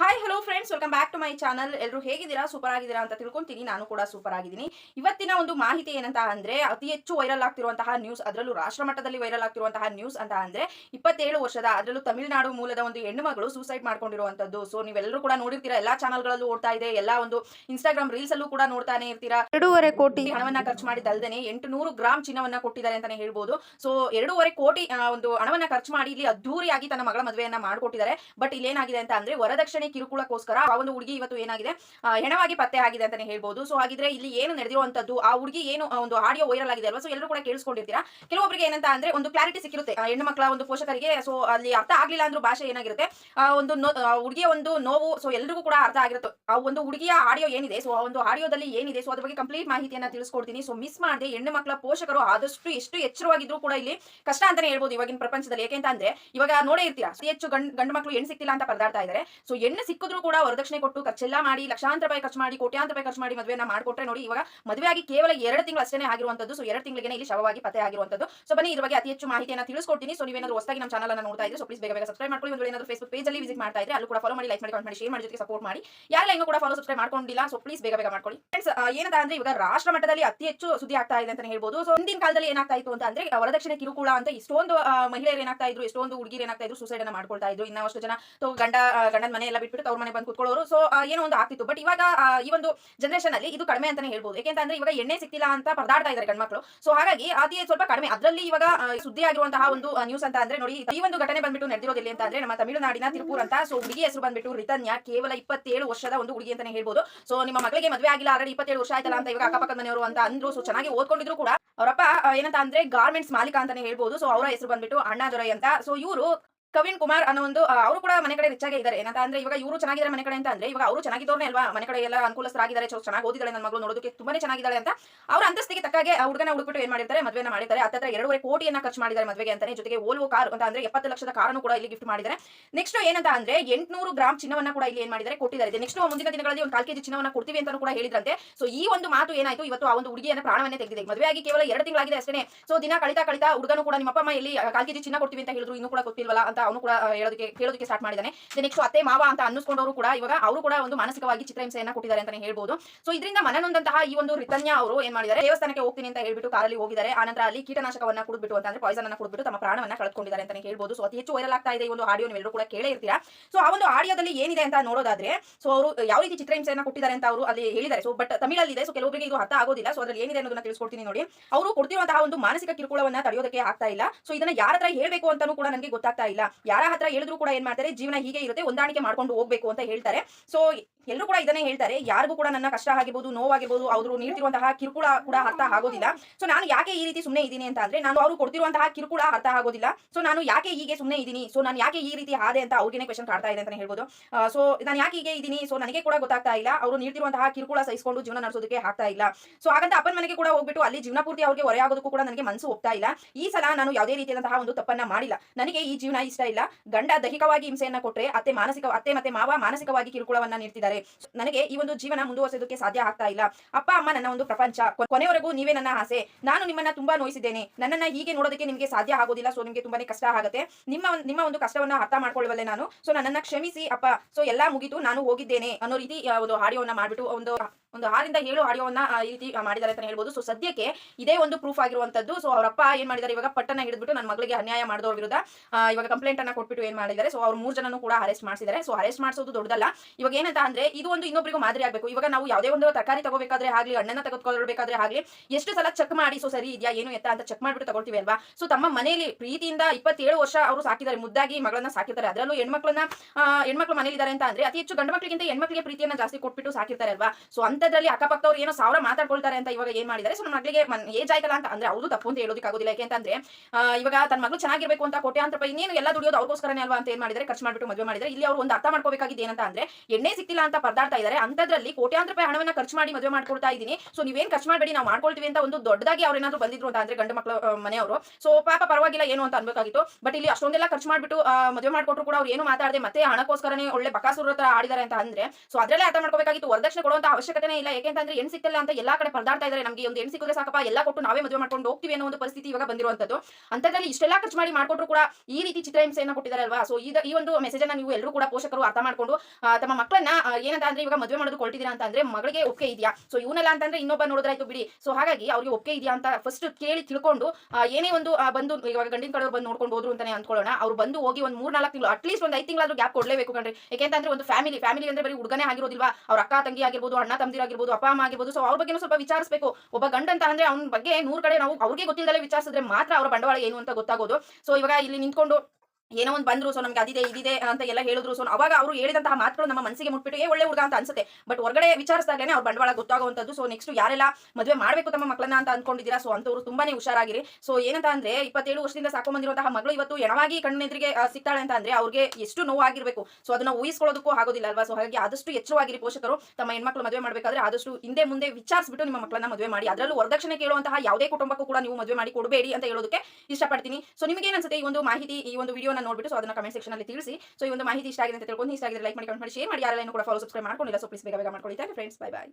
Hi hello friends welcome back to my channel ಎಲ್ಲರೂ ಹೇಗಿದ್ದೀರಾ? Super ಆಗಿದ್ದೀರಾ ಅಂತ ತಿಳ್ಕೊಂತೀನಿ. ನಾನು ಕೂಡ ಸೂಪರ್ ಆಗಿದ್ದೀನಿ. ಇವತ್ತಿನ ಒಂದು ಮಾಹಿತಿ ಏನಂತ ಅಂದ್ರೆ ಅತಿ ಹೆಚ್ಚು ವೈರಲ್ ಆಗ್ತಿರುವಂತಹ ನ್ಯೂಸ್ ಅದರಲ್ಲೂ ರಾಷ್ಟ್ರ ಮಟ್ಟದಲ್ಲಿ ವೈರಲ್ ಆಗ್ತಿರುವಂತಹ ನ್ಯೂಸ್ ಅಂತ ಅಂದ್ರೆ ಇಪ್ಪತ್ತೇಳು ವರ್ಷದ ಅದರಲ್ಲೂ ತಮಿಳುನಾಡು ಮೂಲದ ಒಂದು ಹೆಣ್ಣುಮಗಳು ಸೂಸೈಡ್ ಮಾಡ್ಕೊಂಡಿರುವಂತದ್ದು ಸೊ ನೀವೆಲ್ಲರೂ ಕೂಡ ನೋಡಿರ್ತೀರಾ ಎಲ್ಲಾ ಚಾನಲ್ಗಳಲ್ಲೂ ಓಡ್ತಾ ಇದೆ. ಎಲ್ಲಾ ಒಂದು ಇನ್ಸ್ಟಾಗ್ರಾಮ್ ರೀಲ್ಸ್ ಅಲ್ಲೂ ಕೂಡ ನೋಡ್ತಾನೆ ಇರ್ತೀರಾ. ಎರಡೂವರೆ ಕೋಟಿ ಹಣವನ್ನ ಖರ್ಚು ಮಾಡಿದ್ದಲ್ದೇನೆ ಎಂಟುನೂರು ಗ್ರಾಮ್ ಚಿನ್ನವನ್ನ ಕೊಟ್ಟಿದ್ದಾರೆ ಅಂತಾನೆ ಹೇಳ್ಬೋದು. ಸೊ ಎರಡೂವರೆ ಕೋಟಿ ಒಂದು ಹಣವನ್ನ ಖರ್ಚು ಮಾಡಿ ಇಲ್ಲಿ ಅದ್ದೂರಿಯಾಗಿ ತನ್ನ ಮಗಳ ಮದುವೆಯನ್ನ ಮಾಡಿಕೊಟ್ಟಿದ್ದಾರೆ. ಬಟ್ ಇಲ್ಲೇನಾಗಿದೆ ಅಂತ ಅಂದ್ರೆ ವರದಕ್ಷಿಣೆ ಕಿರುಕುಳಕ್ಕೋಸ್ಕರ ಆ ಒಂದು ಹುಡುಗಿ ಇವತ್ತು ಏನಾಗಿದೆ? ಹೆಣವಾಗಿ ಪತ್ತೆ ಆಗಿದೆ ಅಂತಾನೆ ಹೇಳ್ಬೋದು. ಸೊ ಹಾಗಿದ್ರೆ ಇಲ್ಲಿ ಏನು ನಡೆದಿರುವಂತದ್ದು, ಆ ಹುಡುಗಿ ಏನು ಒಂದು ಆಡಿಯೋ ವೈರಲ್ ಆಗಿದೆ ಅಲ್ವಾ? ಸೊ ಎಲ್ಲರೂ ಕೂಡ ಕೇಳಿಸ್ಕೊಂಡಿರ್ತೀರಾ? ಕೆಲವೊಬ್ಬರಿಗೆ ಏನಂತ ಅಂದ್ರೆ ಒಂದು ಕ್ಲಾರಿಟಿ ಸಿಕ್ಕಿರುತ್ತೆ. ಹೆಣ್ಣು ಮಕ್ಕಳ ಒಂದು ಪೋಷಕರಿಗೆ ಸೊ ಅಲ್ಲಿ ಅರ್ಥ ಆಗ್ಲಿಲ್ಲ ಅಂದ್ರೂ ಭಾಷೆ ಏನಾಗಿರುತ್ತೆ? ಒಂದು ಹುಡುಗಿಯ ಒಂದು ನೋವು ಸೊ ಎಲ್ರಿಗೂ ಕೂಡ ಅರ್ಥ ಆಗಿರುತ್ತೆ. ಆ ಒಂದು ಹುಡುಗಿಯ ಆಡಿಯೋ ಏನಿದೆ? ಸೊ ಆ ಒಂದು ಆಡಿಯೋದಲ್ಲಿ ಏನಿದೆ? ಸೊ ಅದ್ರ ಬಗ್ಗೆ ಕಂಪ್ಲೀಟ್ ಮಾಹಿತಿಯನ್ನ ತಿಳಿಸ್ಕೊಡ್ತೀನಿ. ಸೊ ಮಿಸ್ ಮಾಡದೆ ಹೆಣ್ಣು ಮಕ್ಕಳ ಪೋಷಕರು ಆದಷ್ಟು ಎಷ್ಟು ಎಚ್ಚರವಾಗಿದ್ರು ಕೂಡ ಇಲ್ಲಿ ಕಷ್ಟ ಅಂತಾನೆ ಹೇಳ್ಬೋದು ಇವಾಗಿನ ಪ್ರಪಂಚದಲ್ಲಿ. ಯಾಕೆಂತ ಅಂದ್ರೆ, ಇವಾಗ ನೋಡೇ ಇರ್ತೀರಾ? ಅತಿ ಹೆಚ್ಚು ಗಂಡ್, ಗಂಡು ಮಕ್ಕಳು ಹೆಣ್ಣು ಸಿಕ್ತಿಲ್ಲ ಅಂತ ಪರದಾಡ್ತಾ ಇದ್ದಾರೆ ಸೊ ಹೆಣ್ಣು ಸಿಕ್ಕಿದ್ರು ಕೂಡ ವರದಕ್ಷಿಣೆ ಕೊಟ್ಟು ಖರ್ಚೆಲ್ಲ ಮಾಡಿ, ಲಕ್ಷಾಂತರ ರೂಪಾಯಿ ಖರ್ಚು ಮಾಡಿ, ಕೋಟ್ಯಾಂತರ ರೂಪಾಯಿ ಖರ್ಚು ಮಾಡಿ ಮದುವೆನ ಮಾಡಿಕೊಟ್ಟರೆ ನೋಡಿ ಇವಾಗ ಮದುವೆಯಾಗಿ ಕೇವಲ ಎರಡು ತಿಂಗಳು ಅಷ್ಟೇ ಆಗಿರುವಂತದ್ದು ಸೊ ಎರಡು ತಿಂಗಳಿಗೆ ಇಲ್ಲಿ ಶವವಾಗಿ ಪತ್ತೆ ಆಗಿರುವಂತದ್ದು ಸೊ ಬನ್ನಿ ಇದ್ರ ಬಗ್ಗೆ ಅತಿ ಹೆಚ್ಚು ಮಾಹಿತಿಯನ್ನು ತಿಳಿಸ್ಕೊಡ್ತೀನಿ. ಸೊ ನೀವೇನಾದ್ರು ಹೊಸದಾಗಿ ನಮ್ಮ ಚಾನಲ್ ಅನ್ನು ನೋಡ್ತಾ ಇದ್ರೆ ಸೊ ಪ್ಲೀಸ್ ಬೇಗ ಬೇಗ ಸಬ್ಸ್ಕ್ರೈಬ್ ಮಾಡ್ಕೊಳ್ಳಿ. ಒಂದು ಏನಾದ್ರು ಫೇಸ್ಬುಕ್ ಪೇಜ್ ಅಲ್ಲಿ ವಿಸಿಟ್ ಮಾಡ್ತಾ ಇದ್ರೆ, ಅಲ್ಲೂ ಕೂಡ ಫಾಲೋ ಮಾಡಿ ಲೈಕ್ ಮಾಡಿ ಕಾಮೆಂಟ್ ಮಾಡಿ ಶೇರ್ ಮಾಡಿ ಜೊತೆಗೆ ಸಪೋರ್ಟ್ ಮಾಡಿ. ಯಾರೆಲ್ಲ ಇನ್ನೂ ಕೂಡ ಫಾಲೋ ಸಬ್ಸ್ಕ್ರೈಬ್ ಮಾಡ್ಕೊಂಡಿಲ್ಲ ಸೊ ಪ್ಲೀಸ್ ಬೇಗ ಬೇಗ ಮಾಡ್ಕೊಳ್ಳಿ. ಫ್ರೆಂಡ್ಸ್ ಏನಂತ ಅಂದ್ರೆ ಇವಾಗ ರಾಷ್ಟ್ರ ಮಟ್ಟದಲ್ಲಿ ಅತಿ ಹೆಚ್ಚು ಸುದ್ದಿ ಆಗ್ತಾ ಇದೆ ಅಂತ ಹೇಳ್ಬೋದು. ಸೊ ಹಿಂದಿನ ಕಾಲದಲ್ಲಿ ಏನಾಗ್ತಾ ಇತ್ತು ಅಂತ ಅಂದ್ರೆ, ವರದಕ್ಷಿಣೆ ಕಿರುಕುಳ ಅಂತ ಇಷ್ಟೊಂದು ಮಹಿಳೆಯರು ಏನಾಗ್ತಾ ಇದ್ರು ಎಷ್ಟೊಂದು ಹುಡುಗಿರು ಏನಾಗ್ತಾ ಇದ್ರು ಸೂಸೈಡ್ ಅನ್ನ ಮಾಡ್ಕೊಳ್ತಾ ಇದ್ರು. ಇನ್ನೂ ಅಷ್ಟು ಜನ ಗಂಡ ಗಂಡನ ಮನೆ ಬಿಟ್ಬಿಟ್ಟು ಅವ್ರ ಮನೆ ಬಂದು ಕುತ್ಕೊಳ್ಳೋರು. ಸೊ ಏನೋ ಒಂದು ಆಗ್ತಿತ್ತು. ಬಟ್ ಇವಾಗ ಈ ಒಂದು ಜನರೇಷನ್ ಅಲ್ಲಿ ಇದು ಕಡಿಮೆ ಅಂತಾನೆ ಹೇಳ್ಬೋದು. ಯಾಕೆಂತಂದ್ರೆ ಇವಾಗ ಎಣ್ಣೆ ಸಿಕ್ತಿಲ್ಲ ಅಂತ ಪರದಾಡ್ತಾ ಇದ್ದಾರೆ ಗಂಡ್ಮಕ್ಳು. ಸೊ ಹಾಗಾಗಿ ಅತಿ ಸ್ವಲ್ಪ ಕಡಿಮೆ. ಅದರಲ್ಲಿ ಇವಾಗ ಸುದ್ದಿ ಆಗಿರುವಂತಹ ಒಂದು ನ್ಯೂಸ್ ಅಂತ ಅಂದ್ರೆ ನೋಡಿ, ಈ ಒಂದು ಘಟನೆ ಬಂದ್ಬಿಟ್ಟು ನಡೆದಿರೋದಿಲ್ಲ ಅಂತ ಅಂದ್ರೆ ನಮ್ಮ ತಮಿಳುನಾಡಿನ ತಿರುಪುರ್ ಅಂತ. ಸೊ ಹುಡುಗಿ ಹೆಸರು ಬಂದ್ಬಿಟ್ಟು ರಿತನ್ಯ, ಕೇವಲ ಇಪ್ಪತ್ತೇಳು ವರ್ಷದ ಒಂದು ಹುಡುಗಿ ಅಂತಾನೆ ಹೇಳ್ಬೋದು. ಸೊ ನಿಮ್ಮ ಮಗಳಿಗೆ ಮದುವೆ ಆಗಿಲ್ಲ, ಆಲ್ರೆಡಿ ಇಪ್ಪತ್ತೇಳು ವರ್ಷ ಆಯ್ತಲ್ಲ ಅಂತ ಇವಾಗ ಅಕ್ಕಪಕ್ಕದ ಮನೆಯವರು ಅಂತ ಅಂದ್ರು. ಸೊ ಚೆನ್ನಾಗಿ ಓದ್ಕೊಂಡಿದ್ರು ಕೂಡ. ಅವರಪ್ಪ ಏನಂತ ಅಂದ್ರೆ ಗಾರ್ಮೆಂಟ್ಸ್ ಮಾಲೀಕ ಅಂತಾನೆ ಹೇಳ್ಬೋದು. ಸೊ ಅವರ ಹೆಸರು ಬಂದ್ಬಿಟ್ಟು ಅಣ್ಣಾದೊರೈ ಅಂತ. ಸೊ ಇವರು ಕವಿನ್ ಕುಮಾರ್ ಅನ್ನೋ ಒಂದು ಅವರು ಕೂಡ ಮನೆ ಕಡೆ ರಿಚ್ ಆಗಿ ಇದ್ದಾರೆ. ಏನಂತ ಅಂದ್ರೆ ಇವಾಗ ಇವರು ಚೆನ್ನಾಗಿದ್ದಾರೆ ಮನೆ ಕಡೆ ಅಂತ ಅಂದ್ರೆ ಇವಾಗ ಅವರು ಚೆನ್ನಾಗಿದ್ದವ್ರನ್ನೇ ಅಲ್ವಾ? ಮನೆ ಕಡೆ ಎಲ್ಲ ಅನುಕೂಲಸ್ಥರಾಗಿದ್ದಾರೆ ಚೆನ್ನಾಗಿ ಓದಿದ್ದಾಳೆ ನನ್ನ ಮಗಳು ನೋಡೋದಕ್ಕೆ ತುಂಬಾನೇ ಚೆನ್ನಾಗಿದ್ದಾಳೆ ಅಂತ ಅವ್ರ ಅಂತಸ್ತಿಗೆ ತಕ್ಕಾಗೆ ಹುಡುಗನ ಹುಡುಕ್ಬಿಟ್ಟು ಏನ್ ಮಾಡಿರ್ತಾರೆ? ಮದುವೆನ ಮಾಡಿದ್ದಾರೆ ಹತ್ರ ಎರಡೂವರೆ ಕೋಟಿಯನ್ನ ಖರ್ಚು ಮಾಡಿದ್ದಾರೆ ಮದುವೆಗೆ ಅಂತಾನೆ. ಜೊತೆಗೆ ಓಲ್ವೋ ಕಾರ್ ಅಂತ ಅಂದ್ರೆ ಎಪ್ಪತ್ತು ಲಕ್ಷದ ಕಾರನ್ನು ಕೂಡ ಇಲ್ಲಿ ಗಿಫ್ಟ್ ಮಾಡಿದ್ದಾರೆ. ನೆಕ್ಸ್ಟ್ ಏನಂತ ಅಂದ್ರೆ ಎಂಟುನೂರು ಗ್ರಾಮ್ ಚಿನ್ನವನ್ನ ಕೂಡ ಇಲ್ಲಿ ಏನ್ ಮಾಡಿದ್ದಾರೆ? ಕೊಟ್ಟಿದ್ದಾರೆ. ನೆಕ್ಸ್ಟ್ ಮುಂದಿನ ದಿನಗಳಲ್ಲಿ ಒಂದು ಕಾಲ್ ಕೆಜಿ ಚಿನ್ನವನ್ನ ಕೊಡ್ತೀವಿ ಅಂತ ಕೂಡ ಹೇಳಿದ್ರಂತೆ. ಸೊ ಈ ಒಂದು ಮಾತು ಏನಾಯ್ತು? ಇವತ್ತು ಆ ಒಂದು ಹುಡುಗಿಯನ್ನ ಪ್ರಾಣವನ್ನೇ ತೆಗೆದಿದೆ. ಮದುವೆ ಆಗಿ ಕೇವಲ ಎರಡು ತಿಂಗಳಾಗಿದೆ ಅಷ್ಟೇ ಸೊ ದಿನ ಕಳಿತಾ ಕಳಿತಾ ಹುಡುಗನು ಕೂಡ ನಿಮ್ಮಪ್ಪ ಅಮ್ಮ ಕೆಜಿ ಚಿನ್ನ ಕೊಡ್ತೀವಿ ಅಂತ ಹೇಳಿದ್ರು. ಇನ್ನೂ ಕೂಡ ಗೊತ್ತಿಲ್ವಲ್ಲ ಅಂತ ಅವನು ಕೂಡ ಹೇಳೋದಕ್ಕೆ, ಕೇಳೋದಕ್ಕೆ ಸ್ಟಾರ್ಟ್ ಮಾಡಿದ್ದಾನೆ ನೆಕ್ಸ್ಟ್ ಅತ್ತೆ, ಮಾವ ಅಂತ ಅನ್ನಿಸ್ಕೊಂಡವರು ಕೂಡ ಇವಾಗ ಅವರು ಕೂಡ ಒಂದು ಮಾನಸಿಕವಾಗಿ ಚಿತ್ರಹಿಂಸೆಯನ್ನ ಕೊಟ್ಟಿದ್ದಾರೆ ಅಂತಾನೆ ಹೇಳ್ಬೋದು. ಸೊ ಇದರಿಂದ ಮನನೊಂದಂತಹ ಈ ಒಂದು ರಿತನ್ಯ ಅವರು ಏನ್ ಮಾಡಿದ್ದಾರೆ, ದೇವಸ್ಥಾನಕ್ಕೆ ಹೋಗ್ತೀನಿ ಅಂತ ಹೇಳ್ಬಿಟ್ಟು ಕಾರಲ್ಲಿ ಹೋಗಿದ್ದಾರೆ. ಆನಂತರ ಅಲ್ಲಿ ಕೀಟನಾಶಕವನ್ನ ಕುಡಿದ್ಬಿಟ್ಟು ಅಂತ ಅಂದ್ರೆ ಪಾಯ್ಸನ್ ಅನ್ನ ಕುಡಿದ್ಬಿಟ್ಟು ತಮ್ಮ ಪ್ರಾಣವನ್ನ ಕಳ್ಕೊಂಡಿದ್ದಾರೆ ಅಂತಾನೆ ಹೇಳ್ಬೋದು. ಸೊ ಅತಿ ಹೆಚ್ಚು ವೈರಲ್ ಆಗ್ತಾ ಇದೆ ಈ ಒಂದು ಆಡಿಯೋ ನೀವೆಲ್ಲರೂ ಕೂಡ ಕೇಳೇ ಇರ್ತೀರಾ ಸೊ ಆ ಒಂದು ಆಡಿಯೋದಲ್ಲಿ ಏನಿದೆ ಅಂತ ನೋಡೋದಾದ್ರೆ ಸೊ ಅವರು ಯಾವ ರೀತಿ ಚಿತ್ರಹಿಂಸೆಯನ್ನ ಕೊಟ್ಟಿದ್ದಾರೆ ಅಂತ ಅವರು ಅಲ್ಲಿ ಹೇಳಿದ್ದಾರೆ. ಸೊ ಬಟ್ ತಮಿಳಲ್ಲಿ ಇದೆ. ಸೊ ಕೆಲವರಿಗೆ ಇದು ಅರ್ಥ ಆಗೋದಿಲ್ಲ. ಸೊ ಅದ್ರಲ್ಲಿ ಏನಿದೆ ಅನ್ನೋದನ್ನ ತಿಳಿಸ್ಕೊಡ್ತೀನಿ ನೋಡಿ. ಅವರು ಕೊಡ್ತಿರುವಂತಹ ಒಂದು ಮಾನಸಿಕ ಕಿರುಕುಳವನ್ನ ತಡೆಯೋದಕ್ಕೆ ಆಗ್ತಾ ಇಲ್ಲ. ಸೊ ಇದನ್ನ ಯಾರ ಹತ್ರ ಹೇಳ್ಬೇಕು ಅಂತಾನೂ ಕೂಡ ನನಗೆ ಗೊತ್ತಾಗ್ತಾ ಇಲ್ಲ. ಯಾರ ಹತ್ರ ಹೇಳಿದ್ರು ಕೂಡ ಏನ್ ಮಾಡ್ತಾರೆ, ಜೀವನ ಹೀಗೆ ಇರುತ್ತೆ, ಹೊಂದಾಣಿಕೆ ಮಾಡ್ಕೊಂಡು ಹೋಗ್ಬೇಕು ಅಂತ ಹೇಳ್ತಾರೆ. ಸೊ ಎಲ್ಲರೂ ಕೂಡ ಇದನ್ನೇ ಹೇಳ್ತಾರೆ, ಯಾರಿಗೂ ಕೂಡ ನನ್ನ ಕಷ್ಟ ಆಗಿರ್ಬೋದು, ನೋವಾಗಿರ್ಬೋದು, ಅವರು ನೀಡ್ತಿರುವಂತಹ ಕಿರುಕುಳ ಕೂಡ ಅರ್ಥ ಆಗೋದಿಲ್ಲ. ಸೊ ನಾನು ಯಾಕೆ ಈ ರೀತಿ ಸುಮ್ಮನೆ ಇದ್ದೀನಿ ಅಂತ ಅಂದ್ರೆ, ನಾನು ಅವರು ಕೊಡ್ತಿರುವಂತಹ ಕಿರುಕುಳ ಅರ್ಥ ಆಗೋದಿಲ್ಲ. ಸೊ ನಾನು ಯಾಕೆ ಹೀಗೆ ಸುಮ್ಮನೆ ಇದ್ದೀನಿ? ಸೊ ನಾನು ಯಾಕೆ ಈ ರೀತಿ ಆದೆ ಅಂತ ಅವ್ರಿಗೆ ಕ್ವೆಶನ್ ಕಾಡ್ತಾ ಇದೆ ಅಂತ ಹೇಳ್ಬೋದು. ಸೊ ನಾನು ಯಾಕೆ ಹೀಗೆ ಇದ್ದೀನಿ? ಸೊ ನನಗೆ ಕೂಡ ಗೊತ್ತಾಗ್ತಾ ಇಲ್ಲ. ಅವರು ನೀಡ್ತಿರುವಂತಹ ಕಿರುಕುಳ ಸಹಿಸಿಕೊಂಡು ಜೀವನ ನಡೆಸೋದಕ್ಕೆ ಆಗ್ತಾ ಇಲ್ಲ. ಸೊ ಹಾಗಂತ ಅಪ್ಪನ ಮನೆಗೆ ಕೂಡ ಹೋಗ್ಬಿಟ್ಟು ಅಲ್ಲಿ ಜೀವನ ಪೂರ್ತಿ ಅವ್ರಿಗೆ ಹೊರೆ ಆಗೋದಕ್ಕೂ ಕೂಡ ನನಗೆ ಮನಸ್ಸು ಹೋಗ್ತಾ ಇಲ್ಲ. ಈ ಸಲ ನಾನು ಯಾವುದೇ ರೀತಿಯಾದಂತಹ ಒಂದು ತಪ್ಪನ್ನ ಮಾಡಿಲ್ಲ. ನನಗೆ ಈ ಜೀವನ ಇಷ್ಟ ಇಲ್ಲ. ಗಂಡ ದೈಹಿಕವಾಗಿ ಹಿಂಸೆಯನ್ನ ಕೊಟ್ರೆ ಅತ್ತೆ ಮಾನಸಿಕ, ಅತ್ತೆ ಮತ್ತೆ ಮಾವ ಮಾನಸಿಕವಾಗಿ ಕಿರುಕುಳವನ್ನ ನೀಡ್ತಿದ್ದಾರೆ. ನನಗೆ ಈ ಒಂದು ಜೀವನ ಮುಂದುವರಿಸೋದಕ್ಕೆ ಸಾಧ್ಯ ಆಗ್ತಾ ಇಲ್ಲ. ಅಪ್ಪ, ಅಮ್ಮ ನನ್ನ ಒಂದು ಪ್ರಪಂಚ. ಕೊನೆವರೆಗೂ ನೀವೇ ನನ್ನ ಆಸೆ. ನಾನು ನಿಮ್ಮನ್ನ ತುಂಬಾ ನೋಯಿಸಿದ್ದೇನೆ. ನನ್ನನ್ನ ಹೀಗೆ ನೋಡೋದಕ್ಕೆ ನಿಮಗೆ ಸಾಧ್ಯ ಆಗೋದಿಲ್ಲ. ಸೊ ನಿಮಗೆ ತುಂಬಾನೇ ಕಷ್ಟ ಆಗುತ್ತೆ. ನಿಮ್ಮ ನಿಮ್ಮ ಒಂದು ಕಷ್ಟವನ್ನ ಅರ್ಥ ಮಾಡ್ಕೊಳ್ಳಬಲ್ಲೆ ನಾನು. ಸೊ ನನ್ನನ್ನ ಕ್ಷಮಿಸಿ, ಅಪ್ಪ. ಸೊ ಎಲ್ಲಾ ಮುಗಿತು. ನಾನು ಹೋಗಿದ್ದೇನೆ ಅನ್ನೋ ರೀತಿ ಒಂದು ಆಡಿಯೋವನ್ನ ಮಾಡ್ಬಿಟ್ಟು ಒಂದು ಒಂದು ಆರಿಂದ ಏಳು ಆಡಿಯೋವನ್ನ ಈ ರೀತಿ ಮಾಡಿದ್ದಾರೆ ಅಂತ ಹೇಳ್ಬೋದು. ಸೊ ಸದ್ಯಕ್ಕೆ ಇದೇ ಒಂದು ಪ್ರೂಫ್ ಆಗಿರುವಂತದ್ದು. ಸೊ ಅವರಪ್ಪ ಏನ್ ಮಾಡಿದ್ದಾರೆ? ಇವಾಗ ಪಟ್ಟನ ಹಿಡಿದ್ಬಿಟ್ಟು ನನ್ನ ಮಗಳಿಗೆ ಅನ್ಯಾಯ ಮಾಡಿದವ್ರ ವಿರುದ್ಧ ಇವಾಗ ಕಂಪ್ಲೇಂಟ್ ಅನ್ನ ಕೊಟ್ಬಿಟ್ಟು ಏನ್ ಮಾಡಿದ್ದಾರೆ? ಸೊ ಅವ್ರು ಮೂರ್ ಜನನು ಕೂಡ ಅರೆಸ್ಟ್ ಮಾಡಿಸಿದ್ದಾರೆ. ಸೊ ಅರೆಸ್ಟ್ ಮಾಡಿಸೋದು ದೊಡ್ಡದಲ್ಲ. ಇವಾಗ ಏನಂತ ಅಂದ್ರೆ, ಇದು ಒಂದು ಇನ್ನೊಬ್ಬರಿಗೂ ಮಾದರಿ ಆಗಬೇಕು. ಇವಾಗ ನಾವು ಯಾವುದೇ ಒಂದು ತರಕಾರಿ ತಗೋಬೇಕಾದ್ರೆ ಆಗ್ಲಿ ಹಣ್ಣನ್ನ ತೆಗೆದುಕೊಳ್ಬೇಕಾದ್ರೆ ಆಗ್ಲಿ, ಎಷ್ಟು ಸಲ ಚೆಕ್ ಮಾಡಿ ಸೊ ಸರಿ ಇದೆಯಾ? ಏನು ಎತ್ತ? ಅಂತ ಚೆಕ್ ಮಾಡಿಬಿಟ್ಟು ತಗೊಳ್ತೀವಿ ಅಲ್ವಾ? ಸೊ ತಮ್ಮ ಮನೆಯಲ್ಲಿ ಪ್ರೀತಿಯಿಂದ ಇಪ್ಪತ್ತೇಳು ವರ್ಷ ಅವರು ಸಾಕಿದ್ದಾರೆ. ಮುದ್ದಾಗಿ ಮಗಳನ್ನ ಸಾಕಿರ್ತಾರೆ. ಅದರಲ್ಲೂ ಹೆಣ್ಮಕ್ಳನ್ನ ಹೆಣ್ಮಕ್ಳು ಮನೇಲಿ ಇದ್ದಾರೆ ಅಂತ ಅಂದ್ರೆ, ಅತಿ ಹೆಚ್ಚು ಗಂಡು ಮಕ್ಕಳಿಗಿಂತ ಹೆಣ್ಮಕ್ಳಿಗೆ ಪ್ರೀತಿಯನ್ನ ಜಾಸ್ತಿ ಕೊಟ್ಬಿಟ್ಟು ಸಾಕಿರ್ತಾರೆ ಅಲ್ವಾ? ಸೊ ಅಂತದ್ರಲ್ಲಿ ಅಕ್ಕಪಕ್ಕವ್ರು ಏನೋ ಸಾವಿರ ಮಾತಾಡ್ಕೊಳ್ತಾರೆ ಅಂತ ಇವಾಗ ಏನ್ ಮಾಡಿದ್ದಾರೆ? ಸೊ ಮಗಳಿಗೆ ಏಜ್ ಆಯ್ತಲ್ಲ ಅಂತ ಅಂದ್ರೆ ಅವ್ರದ್ದು ತಪ್ಪು ಅಂತ ಹೇಳೋದಕ್ಕಾಗೋದಿಲ್ಲ. ಯಾಕೆಂತಂದ್ರೆ ಆ, ಇವಾಗ ತನ್ನ ಮಗಳು ಚೆನ್ನಾಗಿರ್ಬೇಕು ಅಂತ ಕೋಟ್ಯಾಂತರ ರೂಪಾಯಿ ಇನ್ನೇನು ಎಲ್ಲ ದುಡಿಯೋದು ಅವ್ರಿಗೋಸ್ಕರನೇ ಅಲ್ವಾ ಅಂತ ಏನ್ ಮಾಡಿದ್ರೆ ಖರ್ಚು ಮಾಡ್ಬಿಟ್ಟು ಮದುವೆ ಮಾಡಿದ್ರೆ ಇಲ್ಲಿ ಅವ್ರು ಒಂದು ಅರ್ಥ ಮಾಡ್ಕೋಬೇಕಾಗಿದ್ದು ಏನಂತ ಅಂದ್ರೆ ಎಣ್ಣೆ ಸಿಕ್ತಿಲ್ಲ ಅಂತ ಪರದಾಡ್ತಾ ಇದ್ದಾರೆ. ಅಂತದ್ರಲ್ಲಿ ಕೋಟ್ಯಾಂತರ ರೂಪಾಯಿ ಹಣವನ್ನ ಖರ್ಚು ಮಾಡಿ ಮದುವೆ ಮಾಡ್ಕೊಳ್ತಾ ಇದ್ದೀನಿ. ಸೊ ನೀವೇನ್ ಖರ್ಚು ಮಾಡಬೇಡಿ ನಾವು ಮಾಡ್ಕೊಳ್ತೀವಿ ಅಂತ ಒಂದು ದೊಡ್ಡದಾಗಿ ಅವ್ರು ಏನಾದ್ರು ಬಂದಿದ್ರು ಅಂತ ಅಂದ್ರೆ ಗಂಡು ಮಕ್ಕಳು ಮನೆಯವರು. ಸೊ ಪಾಪ ಪರವಾಗಿಲ್ಲ ಏನು ಅಂತ ಅನ್ಬೇಕಾಗಿತ್ತು. ಬಟ್ ಇಲ್ಲಿ ಅಷ್ಟೊಂದೆಲ್ಲ ಖರ್ಚು ಮಾಡ್ಬಿಟ್ಟು ಮದುವೆ ಮಾಡ್ಕೊಟ್ರು ಕೂಡ ಅವ್ರು ಏನು ಮಾತಾಡದೆ ಮತ್ತೆ ಹಣಕ್ಕೋಸ್ಕರನೇ ಒಳ್ಳೆ ಬಕಾಸುರ ಹತ್ರ ಆಡಿದ್ದಾರೆ ಅಂತ ಅಂದ್ರೆ ಸೊ ಅದ್ರಲ್ಲೇ ಅರ್ಥ ಮಾಡ್ಕೋಬೇಕಾಗಿತ್ತು. ವರದಕ್ಷಿಣೆ ಕೊಡುವಂತ ಅವಶ್ಯಕತೆ ಇಲ್ಲ. ಯಾಕೆಂತಂದ್ರೆ ಹೆಣ್ ಸಿಕ್ಕಲ್ಲ ಅಂತ ಎಲ್ಲಾ ಕಡೆ ಪರದಾಡ್ತಾ ಇದ್ದಾರೆ ನಮಗೆ ಒಂದು ಹೆಣ್ ಸಿಕ್ಕಿದ್ರೆ ಸಾಕಪ್ಪ. ಎಲ್ಲ ಕೊಟ್ಟು ನಾವೇ ಮದುವೆ ಮಾಡ್ಕೊಂಡು ಹೋಗ್ತೀವಿ ಅನ್ನೋ ಒಂದು ಪರಿಸ್ಥಿತಿ ಇವಾಗ ಬಂದಿರುವಂತದ್ದು ಅಂತದ್ರಲ್ಲಿ ಇಷ್ಟೆಲ್ಲ ಖರ್ಚು ಮಾಡಿ ಮಾಡ್ಕೊಟ್ರು ಕೂಡ ಈ ರೀತಿ ಚಿತ್ರಹಿಂಸೆಯನ್ನು ಕೊಟ್ಟಿದ್ದಾರೆ ಅಲ್ವಾ? ಸೊ ಈಗ ಈ ಒಂದು ಮೆಸೇಜ್ ಅನ್ನ ನೀವು ಎಲ್ಲರೂ ಕೂಡ ಪೋಷಕರು ಅರ್ಥ ಮಾಡ್ಕೊಂಡು ತಮ್ಮ ಮಕ್ಕಳನ್ನ ಏನಂತ ಅಂದ್ರೆ ಇವಾಗ ಮದುವೆ ಮಾಡೋದು ಕೊಳ್ತಿದ್ದೀರಾ ಅಂತ ಅಂದ್ರೆ ಮಗಳಿಗೆ ಒಪ್ಪಿಗೆ ಇದೆಯಾ? ಸೊ ಇವನೆಲ್ಲ ಅಂತಂದ್ರೆ ಇನ್ನೊಬ್ಬ ನೋಡಿದ್ರಾಯ್ತು ಬಿಡಿ. ಸೊ ಹಾಗಾಗಿ ಅವ್ರಿಗೆ ಒಪ್ಪಿಗೆ ಇದೆಯಾ ಅಂತ ಫಸ್ಟ್ ಕೇಳಿ ತಿಳ್ಕೊಂಡು ಏನೇ ಒಂದು ಬಂದು ಇವಾಗ ಗಂಡಿನ ಕಡೆಯವ್ರು ಬಂದು ನೋಡ್ಕೊಂಡು ಹೋದ್ರು ಅಂತಾನೆ ಅಂದ್ಕೊಳ್ಳೋಣ. ಅವ್ರು ಬಂದು ಹೋಗಿ ಒಂದು ಮೂರ್ ನಾಲ್ಕು ತಿಂಗಳು ಅಟ್ಲೀಸ್ಟ್ ಒಂದು ಐದು ತಿಂಗಳಾದ್ರೂ ಗ್ಯಾಪ್ ಕೊಡಲೇಬೇಕು ಕಣ್ರಿ. ಯಾಕೆಂತಂದ್ರೆ ಒಂದು ಫ್ಯಾಮಿಲಿ ಫ್ಯಾಮಿಲಿ ಅಂದ್ರೆ ಬರೀ ಹುಡುಗನೇ ಆಗಿರೋದಿಲ್ವಾ? ಅವ್ರ ಅಕ್ಕ, ತಂಗಿ ಆಗಿರ್ಬೋದು, ಅಣ್ಣ ತಮ್ಮದಿರಾಗಿರ್ಬೋದು ಅಪ್ಪ, ಅಮ್ಮ ಆಗಿರ್ಬೋದು ಸೊ ಅವ್ರ ಬಗ್ಗೆ ಸ್ವಲ್ಪ ವಿಚಾರಿಸಬೇಕು. ಒಬ್ಬ ಗಂಡ ಅಂತ ಅಂದ್ರೆ ಅವ್ನ ಬಗ್ಗೆ ನೂರ್ ಕಡೆ ನಾವು ಅವ್ರಿಗೆ ಗೊತ್ತಿಲ್ಲದೆ ವಿಚಾರಿಸಿದ್ರೆ ಮಾತ್ರ ಅವ್ರ ಬಂಡವಾಳ ಏನು ಅಂತ ಗೊತ್ತಾಗೋದು. ಸೊ ಇವಾಗ ಇಲ್ಲಿ ನಿಂತ್ಕೊಂಡು ಏನೋ ಒಂದು ಬಂದ್ರು ಸೊ ನಮ್ಗೆ ಅದಿದೆ, ಇದಿದೆ ಅಂತ ಎಲ್ಲ ಹೇಳಿದ್ರು. ಸೊ ಅವಾಗ ಅವರು ಹೇಳಿದಂತಹ ಮಾತುಗಳು ನಮ್ಮ ಮನಸ್ಸಿಗೆ ಮುಟ್ಬಿಟ್ಟು, ಏ, ಒಳ್ಳೆ ಹುಡುಗ ಅಂತ ಅನ್ಸುತ್ತೆ. ಬಟ್ ಹೊರಗಡೆ ವಿಚಾರಿಸಿದಾಗಲೇ ಅವ್ರ ಬಂಡವಾಳ ಗೊತ್ತಾಗುವಂಥದ್ದು. ಸೊ ನೆಕ್ಸ್ಟ್ ಯಾರೆಲ್ಲ ಮದುವೆ ಮಾಡಬೇಕು ತಮ್ಮ ಮಕ್ಕಳನ್ನ ಅಂತ ಅನ್ಕೊಂಡಿದ್ದೀರಾ? ಸೊ ಅಂತವ್ರು ತುಂಬಾನೇ ಹುಷಾರಾಗಿರಿ. ಸೊ ಏನಂತ ಅಂದ್ರೆ, ಇಪ್ಪತ್ತೇಳು ವರ್ಷದಿಂದ ಸಾಕೊಂಬಂದಿರುವಂತಹ ಮಗಳು ಇವತ್ತು ಎಣವಾಗಿ ಕಣ್ಣೆದ್ರಿಗೆ ಸಿಗ್ತಾಳೆ ಅಂತ ಅಂದ್ರೆ ಅವ್ರಿಗೆ ಎಷ್ಟು ನೋವಾಗಿರ್ಬೇಕು. ಸೊ ಅದನ್ನ ಊಹಿಸ್ಕೊಳ್ಳೋದಕ್ಕೂ ಆಗೋದಿಲ್ಲ ಅಲ್ವಾ? ಸೊ ಹಾಗಾಗಿ ಆದಷ್ಟು ಎಚ್ಚರವಾಗಿರಿ ಪೋಷಕರು. ತಮ್ಮ ಹೆಣ್ಮಕ್ಳು ಮದುವೆ ಮಾಡಬೇಕಾದ್ರೆ ಆದಷ್ಟು ಹಿಂದೆ ಮುಂದೆ ವಿಚಾರಿಸ್ಬಿಟ್ಟು ನಿಮ್ಮ ಮಕ್ಕಳನ್ನ ಮದುವೆ ಮಾಡಿ. ಅದರಲ್ಲೂ ವರದಕ್ಷಿಣೆ ಕೇಳುವಂತಹ ಯಾವುದೇ ಕುಟುಂಬಕ್ಕೂ ಕೂಡ ನೀವು ಮದುವೆ ಮಾಡಿ ಕೊಡಬೇಡಿ ಅಂತ ಹೇಳೋದಕ್ಕೆ ಇಷ್ಟಪಡ್ತೀನಿ. ಸೊ ನಿಮಗೆ ಅನ್ಸುತ್ತೆ ಈ ಒಂದು ಮಾಹಿತಿ, ಈ ಒಂದು ವಿಡಿಯೋನ ನೋಡ್ಬಿಟ್ಟು ಸೊ ಅದನ್ನ ಕಮೆಂಟ್ ಸೆಕ್ಷನ್ ಅಲ್ಲಿ ತಿಳಿಸಿ. ಸೊ ಈ ಒಂದು ಮಾಹಿತಿ ಇಷ್ಟ ಆಗಿದೆ ಅಂತ ತಿಳ್ಕೊಂಡು ಇಷ್ಟ ಆಗಿದೆ ಲೈಕ್ ಮಾಡಿ ಕಮೆಂಟ್ ಮಾಡಿ ಶೇರ್ ಮಾಡಿ. ಯಾರೆಲ್ಲ ಕೂಡ ಫಾಲೋ ಸಬ್ಸ್ಕ್ರೈಬ್ ಮಾಡ್ಕೊಂಡಿಲ್ಲ ಸೊ ಪ್ಲೀಸ್ ಬೇಗ ಬೇಗ ಮಾಡ್ಕೊಳ್ಳಿ. Friends bye bye